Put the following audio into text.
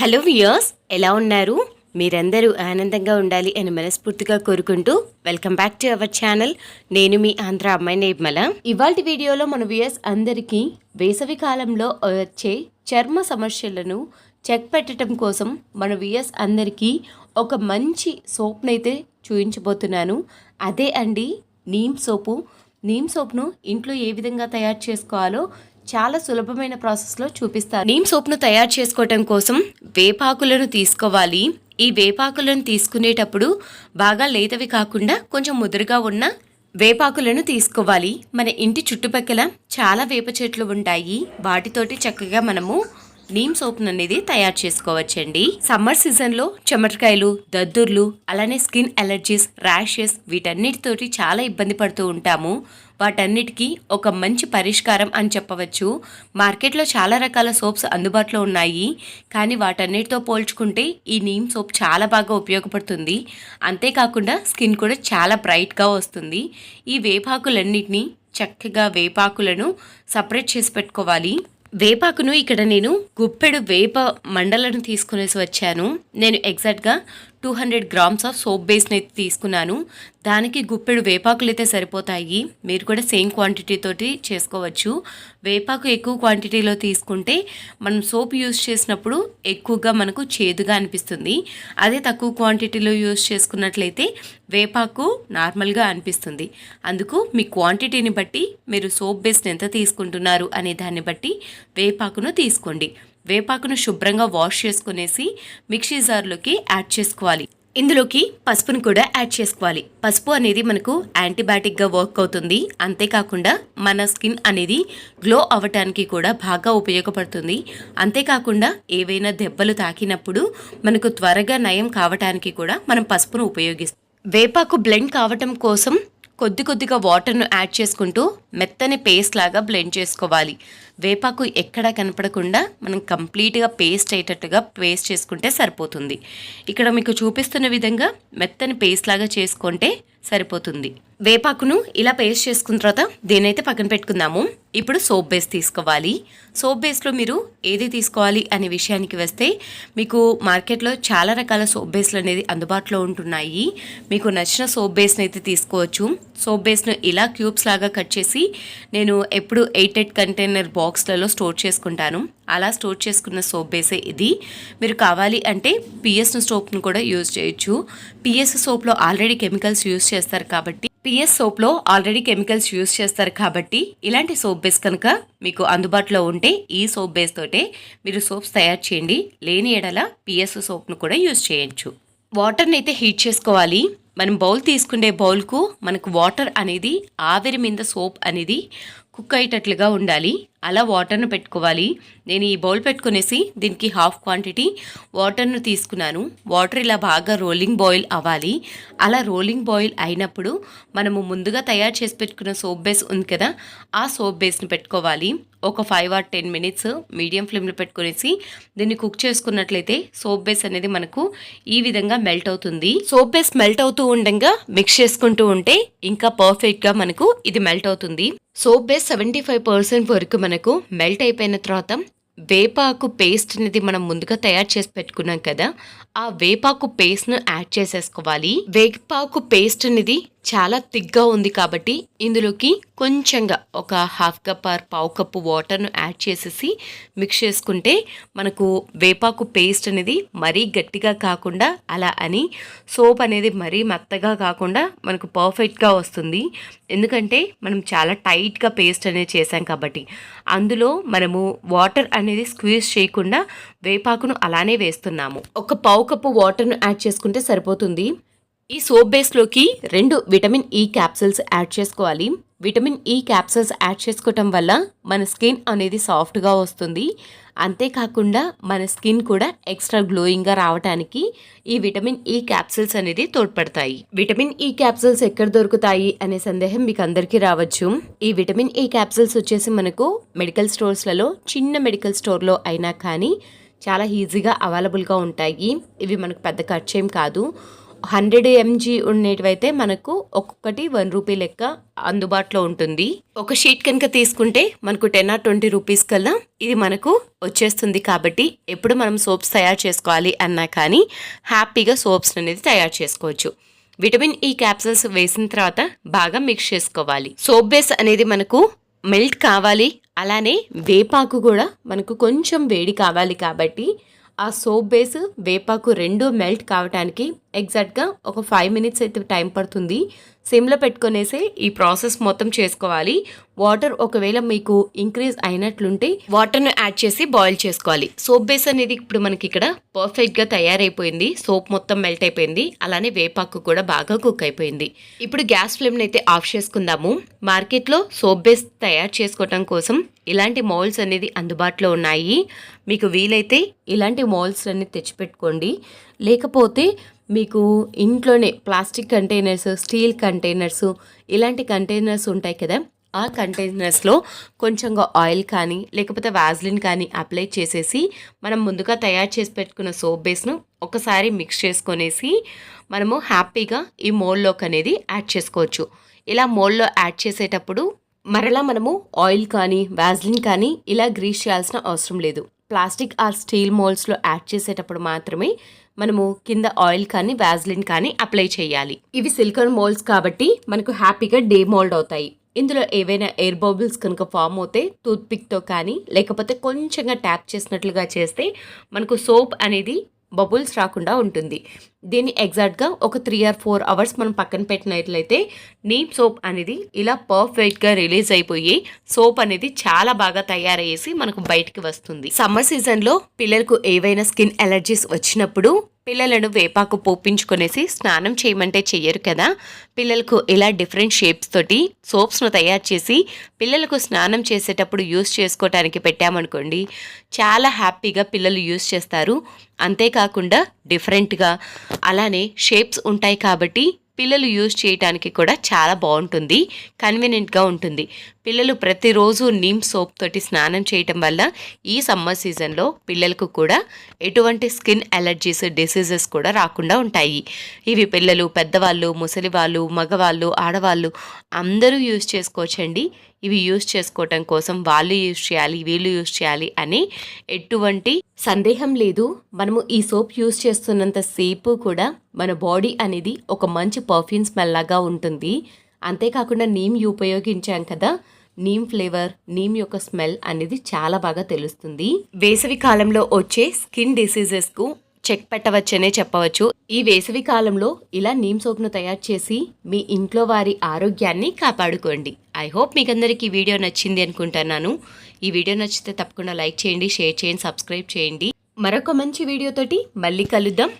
Hello viewers ఎలా ఉన్నారు? మీరందరూ ఆనందంగా ఉండాలి అని మనస్ఫూర్తిగా కోరుకుంటూ welcome back to our channel. నేను మీ ఆంధ్ర అమ్మాయి నేర్మల. ఇవాళ వీడియోలో మన వియర్స్ అందరికీ వేసవి కాలంలో వచ్చే చర్మ సమస్యలను చెక్ పెట్టడం కోసం మన వియర్స్ అందరికీ ఒక మంచి సోప్నైతే చూపించబోతున్నాను. అదే అండి నీమ్ సోపు. నీమ్ సోప్ను ఇంట్లో ఏ విధంగా తయారు చేసుకోవాలో చాలా సులభమైన ప్రాసెస్లో చూపిస్తారు. నీమ్ సోప్ను తయారు చేసుకోవటం కోసం వేపాకులను తీసుకోవాలి. ఈ వేపాకులను తీసుకునేటప్పుడు బాగా లేతవి కాకుండా కొంచెం ముదురుగా ఉన్న వేపాకులను తీసుకోవాలి. మన ఇంటి చుట్టుపక్కల చాలా వేప చెట్లు ఉంటాయి. వాటితోటి చక్కగా మనము నీమ్ సోప్ అనేది తయారు చేసుకోవచ్చండి. సమ్మర్ సీజన్లో చెమటకాయలు దద్దుర్లు అలానే స్కిన్ అలర్జీస్ ర్యాషెస్ వీటన్నిటితోటి చాలా ఇబ్బంది పడుతూ ఉంటాము. వాటన్నిటికీ ఒక మంచి పరిష్కారం అని చెప్పవచ్చు. మార్కెట్లో చాలా రకాల సోప్స్ అందుబాటులో ఉన్నాయి. కానీ వాటన్నిటితో పోల్చుకుంటే ఈ నీమ్ సోప్ చాలా బాగా ఉపయోగపడుతుంది. అంతేకాకుండా స్కిన్ కూడా చాలా బ్రైట్గా వస్తుంది. ఈ వేపాకులన్నిటినీ చక్కగా వేపాకులను సపరేట్ చేసి పెట్టుకోవాలి. వేపాకును ఇక్కడ నేను గుప్పెడు వేప మండలను తీసుకునేసి వచ్చాను. నేను ఎగ్జాక్ట్గా two hundred grams of soap బేస్ని అయితే తీసుకున్నాను. దానికి గుప్పెడు వేపాకులు అయితే సరిపోతాయి. మీరు కూడా సేమ్ క్వాంటిటీ తోటి చేసుకోవచ్చు. వేపాకు ఎక్కువ క్వాంటిటీలో తీసుకుంటే మనం సోప్ యూస్ చేసినప్పుడు ఎక్కువగా మనకు చేదుగా అనిపిస్తుంది. అదే తక్కువ క్వాంటిటీలో యూస్ చేసుకున్నట్లయితే వేపాకు నార్మల్గా అనిపిస్తుంది. అందుకు మీ క్వాంటిటీని బట్టి మీరు సోప్ బేస్ని ఎంత తీసుకుంటున్నారు అనే దాన్ని బట్టి వేపాకును తీసుకోండి. వేపాకును శుభ్రంగా వాష్ చేసుకునేసి మిక్సీ జార్లోకి యాడ్ చేసుకోవాలి. ఇందులోకి పసుపును కూడా యాడ్ చేసుకోవాలి. పసుపు అనేది మనకు యాంటీబయాటిక్గా వర్క్ అవుతుంది. అంతేకాకుండా మన స్కిన్ అనేది గ్లో అవ్వటానికి కూడా బాగా ఉపయోగపడుతుంది. అంతేకాకుండా ఏవైనా దెబ్బలు తాకినప్పుడు మనకు త్వరగా నయం కావటానికి కూడా మనం పసుపును ఉపయోగిస్తాం. వేపాకు బ్లెండ్ కావటం కోసం కొద్ది కొద్దిగా వాటర్ను యాడ్ చేసుకుంటూ మెత్తని పేస్ట్ లాగా బ్లెండ్ చేసుకోవాలి. వేపాకు ఎక్కడా కనపడకుండా మనం కంప్లీట్గా పేస్ట్ అయ్యేటట్టుగా పేస్ట్ చేసుకుంటే సరిపోతుంది. ఇక్కడ మీకు చూపిస్తున్న విధంగా మెత్తని పేస్ట్ లాగా చేసుకుంటే సరిపోతుంది. వేపాకును ఇలా పేస్ట్ చేసుకున్న తర్వాత దేనైతే పక్కన పెట్టుకుందాము ఇప్పుడు సోప్ బేస్ తీసుకోవాలి. సోప్ బేస్లో మీరు ఏది తీసుకోవాలి అనే విషయానికి వస్తే మీకు మార్కెట్లో చాలా రకాల సోప్ బేస్లు అనేది అందుబాటులో ఉంటున్నాయి. మీకు నచ్చిన సోప్ బేస్ని అయితే తీసుకోవచ్చు. సోప్ బేస్ను ఇలా క్యూబ్స్ లాగా కట్ చేసి నేను ఎప్పుడు ఎయిట్ ఎయిట్ కంటైనర్ బాక్స్లలో స్టోర్ చేసుకుంటాను. అలా స్టోర్ చేసుకున్న సోప్ బేసే ఇది. మీరు కావాలి అంటే పిఎస్ సోప్ను కూడా యూజ్ చేయొచ్చు. పిఎస్ సోప్లో ఆల్రెడీ కెమికల్స్ యూజ్ చేస్తారు కాబట్టి పిఎస్ సోప్లో ఆల్రెడీ కెమికల్స్ యూజ్ చేస్తారు కాబట్టి ఇలాంటి సోప్ బేస్ కనుక మీకు అందుబాటులో ఉంటే ఈ సోప్ బేస్ తోటే మీరు సోప్స్ తయారు చేయండి. లేని ఎడల పిఎస్ సోప్ను కూడా యూజ్ చేయొచ్చు. వాటర్ని అయితే హీట్ చేసుకోవాలి. మనం బౌల్ తీసుకునే బౌల్కు మనకు వాటర్ అనేది ఆవిరి మీద సోప్ అనేది కుక్ అయ్యేటట్లుగా ఉండాలి. అలా వాటర్ను పెట్టుకోవాలి. నేను ఈ బౌల్ పెట్టుకునేసి దీనికి హాఫ్ క్వాంటిటీ వాటర్ను తీసుకున్నాను. వాటర్ ఇలా బాగా రోలింగ్ బాయిల్ అవ్వాలి. అలా రోలింగ్ బాయిల్ అయినప్పుడు మనము ముందుగా తయారు చేసి పెట్టుకున్న సోప్ బేస్ ఉంది కదా ఆ సోప్ బేస్ని పెట్టుకోవాలి. ఒక five or ten minutes medium ఫ్లేమ్లో పెట్టుకునేసి దీన్ని కుక్ చేసుకున్నట్లయితే సోప్ బేస్ అనేది మనకు ఈ విధంగా మెల్ట్ అవుతుంది. సోప్ బేస్ మెల్ట్ అవుతూ ఉండగా మిక్స్ చేసుకుంటూ ఉంటే ఇంకా పర్ఫెక్ట్గా మనకు ఇది మెల్ట్ అవుతుంది. Soap base seventy five percent వరకు మనకు మెల్ట్ అయిపోయిన తర్వాత వేపాకు పేస్ట్ అనేది మనం ముందుగా తయారు చేసి పెట్టుకున్నాం కదా ఆ వేపాకు పేస్ట్ను యాడ్ చేసేసుకోవాలి. వేపాకు పేస్ట్ అనేది చాలా థిక్గా ఉంది కాబట్టి ఇందులోకి కొంచెంగా ఒక హాఫ్ కప్ ఆర్ పావు కప్పు వాటర్ను యాడ్ చేసేసి మిక్స్ చేసుకుంటే మనకు వేపాకు పేస్ట్ అనేది మరీ గట్టిగా కాకుండా అలా అని సోప్ అనేది మరీ మెత్తగా కాకుండా మనకు పర్ఫెక్ట్గా వస్తుంది. ఎందుకంటే మనం చాలా టైట్గా పేస్ట్ అనేది చేసాం కాబట్టి అందులో మనము వాటర్ అనేది స్క్వీజ్ చేయకుండా వేపాకును అలానే వేస్తున్నాము. ఒక పావు కప్పు వాటర్ను యాడ్ చేసుకుంటే సరిపోతుంది. ఈ సోప్ బేస్లోకి రెండు విటమిన్ ఈ క్యాప్సిల్స్ యాడ్ చేసుకోవాలి. విటమిన్ ఈ క్యాప్సిల్స్ యాడ్ చేసుకోవటం వల్ల మన స్కిన్ అనేది సాఫ్ట్గా వస్తుంది. అంతేకాకుండా మన స్కిన్ కూడా ఎక్స్ట్రా గ్లోయింగ్గా రావడానికి ఈ విటమిన్ ఈ క్యాప్సిల్స్ అనేది తోడ్పడతాయి. విటమిన్ ఈ క్యాప్సిల్స్ ఎక్కడ దొరుకుతాయి అనే సందేహం మీకు అందరికీ రావచ్చు. ఈ విటమిన్ ఈ క్యాప్సిల్స్ వచ్చేసి మనకు మెడికల్ స్టోర్స్లలో చిన్న మెడికల్ స్టోర్లో అయినా కానీ చాలా ఈజీగా అవైలబుల్గా ఉంటాయి. ఇవి మనకు పెద్ద ఖర్చేం కాదు. హండ్రెడ్ ఎంజీ ఉండేటివైతే మనకు ఒక్కొక్కటి వన్ రూపీ లెక్క అందుబాటులో ఉంటుంది. ఒక షీట్ కనుక తీసుకుంటే మనకు టెన్ ఆర్ ట్వంటీ రూపీస్ కల్లా ఇది మనకు వచ్చేస్తుంది కాబట్టి ఎప్పుడు మనం సోప్స్ తయారు చేసుకోవాలి అన్నా కానీ హ్యాపీగా సోప్స్ అనేది తయారు చేసుకోవచ్చు. విటమిన్ ఈ క్యాప్సూల్స్ వేసిన తర్వాత బాగా మిక్స్ చేసుకోవాలి. సోప్ బేస్ అనేది మనకు మెల్ట్ కావాలి. అలానే వేపాకు కూడా మనకు కొంచెం వేడి కావాలి కాబట్టి ఆ సోప్ బేస్ వేపాకు రెండు మెల్ట్ కావటానికి ఎగ్జాక్ట్గా ఒక ఫైవ్ మినిట్స్ అయితే టైం పడుతుంది. సిమ్లో పెట్టుకునేసే ఈ ప్రాసెస్ మొత్తం చేసుకోవాలి. వాటర్ ఒకవేళ మీకు ఇంక్రీజ్ అయినట్లుంటే వాటర్ను యాడ్ చేసి బాయిల్ చేసుకోవాలి. సోప్ బేస్ అనేది ఇప్పుడు మనకి ఇక్కడ పర్ఫెక్ట్గా తయారైపోయింది. సోప్ మొత్తం మెల్ట్ అయిపోయింది. అలానే వేపాకు కూడా బాగా కుక్ అయిపోయింది. ఇప్పుడు గ్యాస్ ఫ్లేమ్ని అయితే ఆఫ్ చేసుకుందాము. మార్కెట్లో సోప్ బేస్ తయారు చేసుకోవటం కోసం ఇలాంటి మౌల్స్ అనేది అందుబాటులో ఉన్నాయి. మీకు వీలైతే ఇలాంటి మౌల్స్ అన్ని తెచ్చిపెట్టుకోండి. లేకపోతే మీకు ఇంట్లోనే ప్లాస్టిక్ కంటైనర్స్ స్టీల్ కంటైనర్స్ ఇలాంటి కంటైనర్స్ ఉంటాయి కదా ఆ కంటైనర్స్లో కొంచెంగా ఆయిల్ కానీ లేకపోతే వ్యాజ్లిన్ కానీ అప్లై చేసేసి మనం ముందుగా తయారు చేసి పెట్టుకున్న సోప్ బేస్ను ఒకసారి మిక్స్ చేసుకొనేసి మనము హ్యాపీగా ఈ మోల్లోకి అనేది యాడ్ చేసుకోవచ్చు. ఇలా మోల్లో యాడ్ చేసేటప్పుడు మరలా మనము ఆయిల్ కానీ వ్యాజ్లిన్ కానీ ఇలా గ్రీస్ చేయాల్సిన అవసరం లేదు. ప్లాస్టిక్ ఆర్ స్టీల్ మోల్డ్స్లో యాడ్ చేసేటప్పుడు మాత్రమే మనము కింద ఆయిల్ కానీ వ్యాజ్లిన్ కానీ అప్లై చేయాలి. ఇవి సిలికాన్ మోల్డ్స్ కాబట్టి మనకు హ్యాపీగా డే మోల్డ్ అవుతాయి. ఇందులో ఏవైనా ఎయిర్ బబుల్స్ కనుక ఫామ్ అవుతే టూత్పిక్తో కానీ లేకపోతే కొంచెంగా ట్యాప్ చేసినట్లుగా చేస్తే మనకు సోప్ అనేది బబుల్స్ రాకుండా ఉంటుంది. దీన్ని ఎగ్జాక్ట్గా ఒక త్రీ ఆర్ ఫోర్ అవర్స్ మనం పక్కన పెట్టినట్లయితే నీమ్ సోప్ అనేది ఇలా పర్ఫెక్ట్గా రిలీజ్ అయిపోయి సోప్ అనేది చాలా బాగా తయారయ్యేసి మనకు బయటికి వస్తుంది. సమ్మర్ సీజన్లో పిల్లలకు ఏవైనా స్కిన్ ఎలర్జీస్ వచ్చినప్పుడు పిల్లలను వేపాకు పోపించుకునేసి స్నానం చేయమంటే చెయ్యరు కదా. పిల్లలకు ఇలా డిఫరెంట్ షేప్స్ తోటి సోప్స్ను తయారు చేసి పిల్లలకు స్నానం చేసేటప్పుడు యూస్ చేసుకోవటానికి పెట్టామనుకోండి చాలా హ్యాపీగా పిల్లలు యూస్ చేస్తారు. అంతేకాకుండా డిఫరెంట్గా అలానే షేప్స్ ఉంటాయి కాబట్టి పిల్లలు యూజ్ చేయడానికి కూడా చాలా బాగుంటుంది కన్వీనియంట్గా ఉంటుంది. పిల్లలు ప్రతిరోజు నీమ్ సోప్ తోటి స్నానం చేయటం వల్ల ఈ సమ్మర్ సీజన్లో పిల్లలకు కూడా ఎటువంటి స్కిన్ అలర్జీస్ డిసీజెస్ కూడా రాకుండా ఉంటాయి. ఇవి పిల్లలు పెద్దవాళ్ళు ముసలి వాళ్ళు మగవాళ్ళు ఆడవాళ్ళు అందరూ యూజ్ చేసుకోవచ్చండి. ఇవి యూజ్ చేసుకోవటం కోసం వాళ్ళు యూజ్ చేయాలి వీళ్ళు యూజ్ చేయాలి అని ఎటువంటి సందేహం లేదు. మనము ఈ సోప్ యూజ్ చేస్తున్నంత సేపు కూడా మన బాడీ అనేది ఒక మంచి పర్ఫ్యూమ్ స్మెల్ లాగా ఉంటుంది. అంతేకాకుండా నీమ్ ఉపయోగించాం కదా నీమ్ ఫ్లేవర్ నీమ్ యొక్క స్మెల్ అనేది చాలా బాగా తెలుస్తుంది. వేసవి కాలంలో వచ్చే స్కిన్ డిసీజెస్కు చెక్ పెట్టవచ్చనే చెప్పవచ్చు. ఈ వేసవి కాలంలో ఇలా నీమ్ సోప్ను తయారు చేసి మీ ఇంట్లో వారి ఆరోగ్యాన్ని కాపాడుకోండి. ఐ హోప్ మీకు అందరికీ ఈ వీడియో నచ్చింది అనుకుంటున్నాను. ఈ వీడియో నచ్చితే తప్పకుండా లైక్ చేయండి షేర్ చేయండి సబ్స్క్రైబ్ చేయండి. మరొక మంచి వీడియోతోటి మళ్ళీ కలుద్దాం.